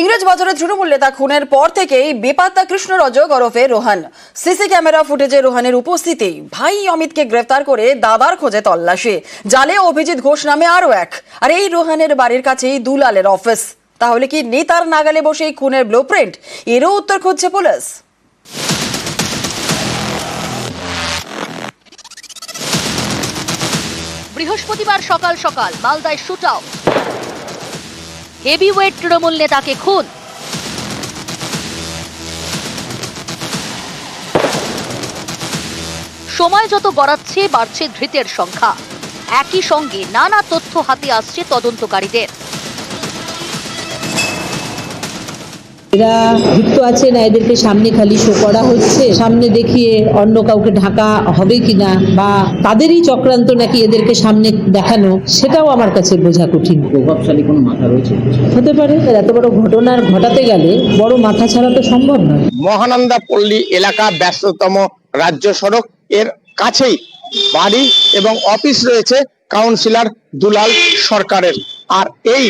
ইংরেজ বাজারে তৃণমূল নেতা খুনের পর থেকেই বেপাত্তা কৃষ্ণ রজক ওরফে রোহান। সিসি ক্যামেরা ফুটেজে রোহানের উপস্থিতি। ভাই অমিতকে গ্রেফতার করে দাদার খোঁজে তল্লাশি। জালে অভিজিৎ ঘোষ নামে আরও এক। আর এই রোহানের বাড়ির কাছেই দুলালের অফিস। তাহলে কি নেতার নাগালে বসে এই খুনের ব্লুপ্রিন্ট এরও উত্তর খুঁজছে পুলিশ। বৃহস্পতিবার সকাল সকাল মালদায় শুট আউট। হেভিওয়েট তৃণমূল নেতাকে খুন। সময় যত গড়াচ্ছে, বাড়ছে ধৃতের সংখ্যা। একই সঙ্গে নানা তথ্য হাতে আসছে তদন্তকারীদের। এরা যুক্ত আছে না এদেরকে সামনে খালি শো করা হচ্ছে। সামনে দেখিয়ে অন্য কাউকে ঢাকা হবে কিনা বা তাদেরই চক্রান্ত নাকি এদেরকে সামনে দেখানো সেটাও আমার কাছে বোঝা কঠিন। প্রভাবশালী কোনো মাথা রয়েছে? হতে পারে এত বড় ঘটনার ঘটাতে গেলে বড় মাথা ছাড়া তো সম্ভব নয়। মহানন্দা পল্লী এলাকা ব্যস্ততম রাজ্য সড়ক এর কাছেই বাড়ি এবং অফিস রয়েছে কাউন্সিলর দুলাল সরকারের। আর এই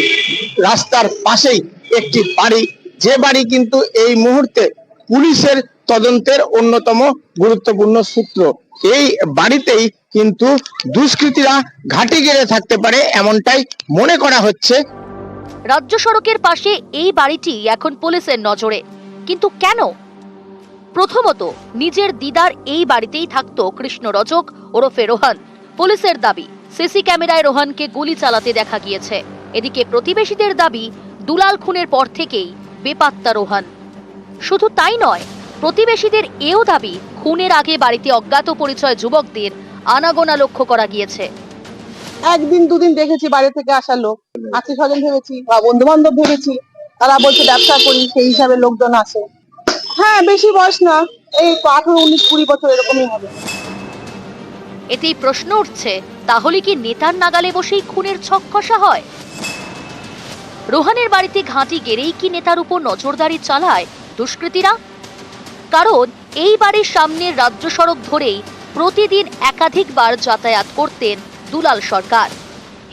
রাস্তার পাশেই একটি বাড়ি যে বাড়ি কিন্তু এই মুহূর্তে পুলিশের তদন্তের অন্যতম গুরুত্বপূর্ণ সূত্র। এই বাড়িতেই কিন্তু দুষ্কৃতীরা ঘাঁটি গেড়ে থাকতে পারে এমনটাই মনে করা হচ্ছে। রাজ্য সড়কের পাশে এই বাড়িটি এখন পুলিশের নজরে। কিন্তু কেন? প্রথমত, নিজের দিদার এই বাড়িতেই থাকতো কৃষ্ণ রজক ওরফে রোহান। পুলিশের দাবি, সিসি ক্যামেরায় রোহানকে গুলি চালাতে দেখা গিয়েছে। এদিকে প্রতিবেশীদের দাবি, দুলাল খুনের পর থেকেই বেপাত্তা রোহান। শুধু তাই নয় প্রতিবেশীদের এও দাবি খুনের আগে বাড়িতে অজ্ঞাত পরিচয় যুবকদের আনাগোনা লক্ষ্য করা গিয়েছে। একদিন দুদিন দেখেছি বাইরে থেকে আসা লোক আত্মীয় স্বজন ভেবেছি বা বন্ধু বান্ধব ভেবেছি তারা বলছে ব্যবসা করি সেই হিসাবে লোকজন আসে। হ্যাঁ বেশি বয়স না এই আঠারো উনিশ কুড়ি বছর এরকমই হবে। এতেই প্রশ্ন উঠছে তাহলে কি নেতার নাগালে বসেই খুনের ছক কষা হয়? রোহানের বাড়িতে ঘাঁটি গেড়েই কি নেতার উপর নজরদারি চালায় দুষ্কৃতীরা? কারণ এই বাড়ির সামনের রাজ্য সড়ক ধরেই প্রতিদিন একাধিকবার যাতায়াত করতেন দুলাল সরকার।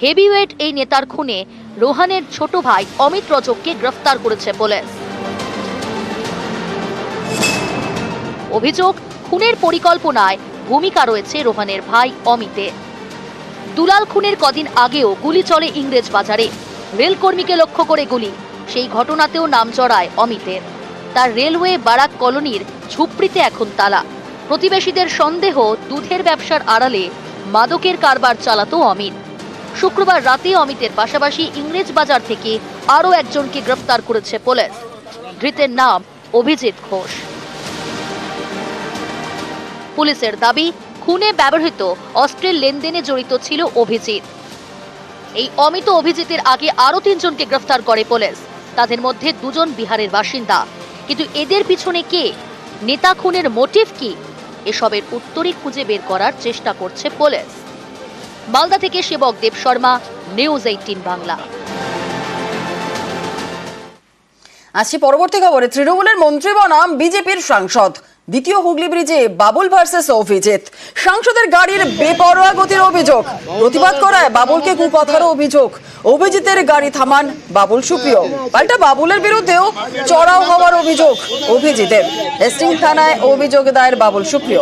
হেভিওয়েট এই নেতার খুনে রোহানের ছোট ভাই অমিত রজককে গ্রেফতার করেছে পুলিশ। অভিযোগ, খুনের পরিকল্পনায় ভূমিকা রয়েছে রোহানের ভাই অমিতের। দুলাল খুনের কদিন আগেও গুলি চলে ইংরেজ বাজারে। রেলকর্মীকে লক্ষ্য করে গুলি। সেই ঘটনাতেও নাম জড়ায় অমিতের। তার রেলওয়ে বারাক কলোনির ঝুপড়িতে এখন তালা। প্রতিবেশীদের সন্দেহ, দুধের ব্যবসার আড়ালে মাদকের কারবার চালাতো অমিত। শুক্রবার রাতে অমিতের পাশাপাশি ইংরেজ বাজার থেকে আরও একজনকে গ্রেফতার করেছে পুলিশ। ধৃতের নাম অভিজিৎ ঘোষ। পুলিশের দাবি, খুনে ব্যবহৃত অস্ত্রের লেনদেনে জড়িত ছিল অভিজিৎ। এই অমিত অভিজিতের আগে আরও তিনজনকে গ্রেফতার করে পুলিশ। তাদের মধ্যে দুজন বিহারের বাসিন্দা। কিন্তু এদের পিছনে কে? নেতা খুনের মোটিভ কি? এসবের উত্তরই খুঁজে বের করার চেষ্টা করছে পুলিশ। মালদা থেকে সেবক দেব শর্মা নিউজ এইটিন বাংলা। আসছি পরবর্তী খবরে। তৃণমূলের মন্ত্রী বনাম বিজেপির সাংসদ। দ্বিতীয় হুগলি ব্রিজে বাবুল ভার্সেস অভিজিৎ সাংসদের গাড়ির বেপরোয়া গতির অভিযোগ প্রতিবাদ করায় বাবুলকে কুপথারও অভিযোগ অভিজিতের গাড়ি থামান বাবুল সুপ্রিয় পাল্টা বাবুলের বিরুদ্ধেও চড়াও হওয়ার অভিযোগ অভিজিতের হেস্টিং থানায় অভিযোগ দায়ের বাবুল সুপ্রিয়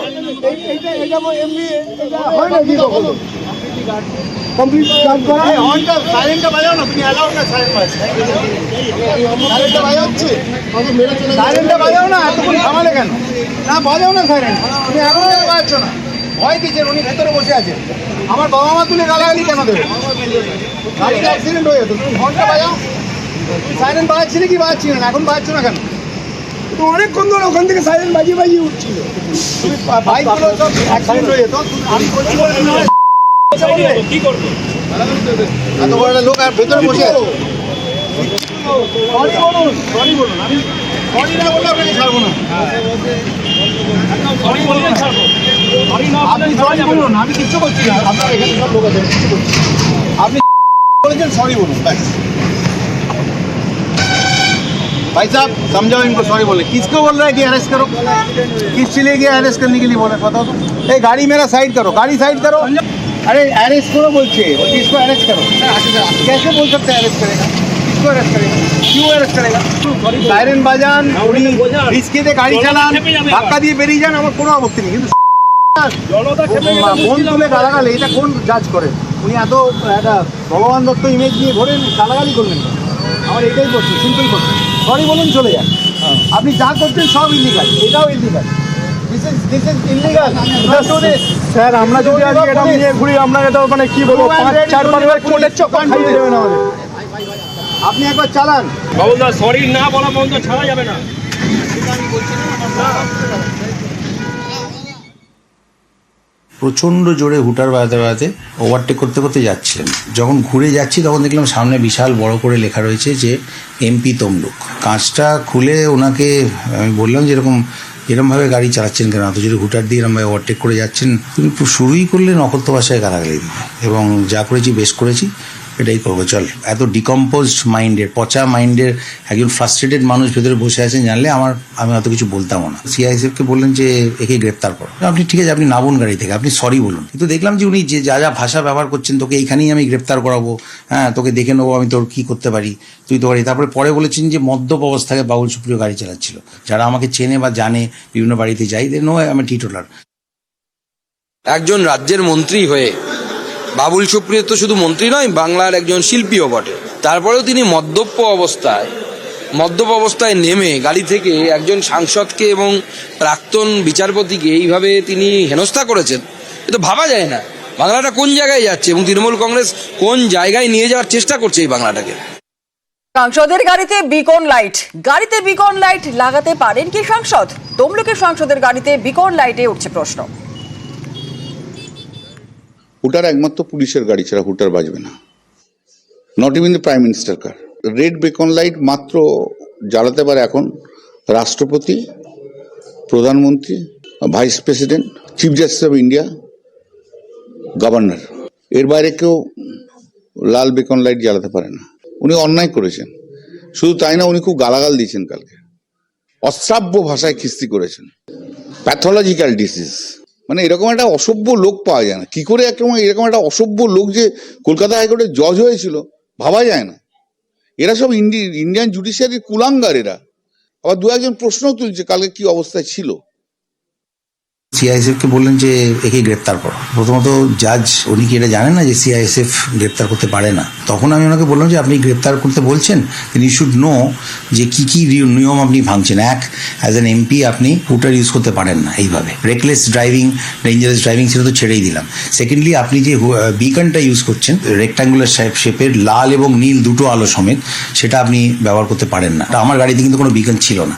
সাইরেনটা বাজাও না এতক্ষণ থামালে কেন? না বাজাও না সাইরেন তুমি এখনও কেন বাজাচ্ছ না? ভয় কিসের? উনি ভেতরে বসে আছেন আমার বাবা মা তুলে গালাগালি কেন দেবে? গাড়িতে অ্যাক্সিডেন্ট হয়ে যেত তুমি হর্নটা বাজাও। তুমি সাইরেন বাজাচ্ছিলে কি বাজাচ্ছিলে না? এখন বাজাচ্ছ না কেন? তো অনেকক্ষণ ধরে ওখান থেকে সাইরেন বাজিয়ে বাজিয়ে উঠছিল। তুমি বাইকগুলো সব অ্যাক্সিডেন্ট হয়ে যেত আমি বলছি তুমি কি করবো এত বড় একটা লোক আর ভেতরে বসে আছে সরি বলুন সরি বলুন আমি সরি না বললে আপনাকে ছাড়বো না সরি বললে ছাড়বো আপনি সরি বলুন আমি কিচ্ছু করছি না আপনার এখানে সব লোক আছে আমি কিচ্ছু করছি না। আপনি বলেছেন सॉरी बोलूं बस भाई साहब समझाओ इनको सॉरी बोले किसको बोल रहा है कि अरेस्ट करो किस चीज लिए अरेस्ट करने के लिए बोला बताओ तो ए गाड़ी मेरा साइड करो गाड़ी साइड करो আরে अरेस्ट करो বলছে। चाहिए इसको अरेस्ट करो कैसे बोल सकते हैं চালান ধাক্কা দিয়ে বেরিয়ে যান আমার কোনো আপত্তি নেই। কিন্তু গালাগালি এটা কোন জাজ উনি এত একটা ভগবান দত্ত ইমেজ গালাগালি আমার এটাই করছে সরি বলুন চলে যান। আপনি যা করছেন সব ইন্ডিকাল এটাও ইন্ডিকাল স্যার আমরা যদি আজকে এটা নিয়ে ঘুরি আপনাকে তো মানে কি বলব? পাঁচ চার পাঁচবার খাইয়ে দেবেন আমাদের। আপনি একবার চালান। বাবুদা সরি না বলা পর্যন্ত ছাড়া যাবে না। প্রচণ্ড জোরে হুটার বাজাতে বাজাতে ওভারটেক করতে করতে যাচ্ছিলেন। যখন ঘুরে যাচ্ছি তখন দেখলাম সামনে বিশাল বড় করে লেখা রয়েছে যে এমপি তমলুক। কাঁচটা খুলে ওনাকে আমি বললাম যে এরকম এরমভাবে গাড়ি চালাচ্ছেন কেন? অত জোরে হুটার দিয়ে এরমভাবে ওভারটেক করে যাচ্ছেন পুরো শুরুই করলেন অকথ্য ভাষায় গালাগালি দিয়ে এবং যা করেছি, বেশ করেছি। এটাই করব, চল। এত ডিকম্পোজড মাইন্ডের পচা মাইন্ডের একজন ফ্রাস্ট্রেটেড মানুষ ভেতরে বসে আছেন, জানলে আমার, আমি অত কিছু বলতামও না। সিআইএসএফকে বললেন যে একে গ্রেপ্তার করো। আপনি ঠিক আছে, আপনি নামুন গাড়ি থেকে, আপনি সরি বলুন। কিন্তু দেখলাম যে উনি যে, যা যা ভাষা ব্যবহার করছেন, তোকে এইখানেই আমি গ্রেপ্তার করাবো হ্যাঁ তোকে দেখে নেব, আমি তোর কি করতে পারি, তুই তো পারি তারপরে পরে বলেছেন যে, মদ্যপ অবস্থায় বাবুল সুপ্রিয় গাড়ি চালাচ্ছিল। যারা আমাকে চেনে বা জানে, বিভিন্ন বাড়িতে যাই দে নো আমি টিটোলার একজন রাজ্যের মন্ত্রী হয়ে বাবুল সুপ্রিয় তো শুধু মন্ত্রী নয়, বাংলার একজন শিল্পীও বটে। তারপরেও তিনি মদ্যপ অবস্থায় মদ্যপ অবস্থায় নেমে গাড়ি থেকে একজন সাংসদকে এবং প্রাক্তন বিচারপতিকে এইভাবে তিনি হেনস্থা করেছেন, এ তো ভাবা যায় না। বাংলাটা কোন জায়গায় যাচ্ছে এবং তৃণমূল কংগ্রেস কোন জায়গায় নিয়ে যাওয়ার চেষ্টা করছে এই বাংলাটাকে? সাংসদের গাড়িতে বিকন লাইট। গাড়িতে বিকন লাইট লাগাতে পারেন কি সাংসদ? তমলুকের সাংসদের গাড়িতে বিকন লাইটে উঠছে প্রশ্ন। হুটার একমাত্র পুলিশের গাড়ি ছাড়া হুটার বাজবে না। Not even the prime minister car red beacon light মাত্র জ্বালাতে পারে এখন রাষ্ট্রপতি, প্রধানমন্ত্রী vice president chief justice of India governor এর বাইরে কেউ লাল বেকন লাইট জ্বালাতে পারে না। উনি অন্যায় করেছেন। শুধু তাই না, উনি খুব গালাগাল দিয়েছেন কালকে। অশ্রাব্য ভাষায় খিস্তি করেছেন। প্যাথোলজিক্যাল ডিসিজ মানে এরকম একটা অসভ্য লোক পাওয়া যায় না। কি করে এরকম এরকম একটা অসভ্য লোক যে কলকাতা হাইকোর্টে জজ হয়েছিল, ভাবা যায় না। এরা সব ইন্ডি, ইন্ডিয়ান জুডিশিয়ারির কুলাঙ্গার এরা। আবার দু একজন প্রশ্ন তুলছে, কালকে কি অবস্থায় ছিল? সিআইএসএফকে বললেন যে একে গ্রেপ্তার করো। প্রথমত জাজ, উনি কি এটা জানেন না যে সিআইএসএফ গ্রেপ্তার করতে পারে না? তখন আমি ওনাকে বললাম যে আপনি গ্রেপ্তার করতে বলছেন তিনি শুড নো যে কি কি নিয়ম আপনি ভাঙছেন। এক অ্যাজ অ্যান এমপি আপনি হুটার ইউজ করতে পারেন না এইভাবে। রেকলেস ড্রাইভিং ডেঞ্জারাস ড্রাইভিং সেটা তো ছেড়েই দিলাম। সেকেন্ডলি আপনি যে বিকনটা ইউজ করছেন রেক্টাঙ্গুলার শেপের লাল এবং নীল দুটো আলো সমেত, সেটা আপনি ব্যবহার করতে পারেন না। আমার গাড়িতে কিন্তু কোনো বিকন ছিল না।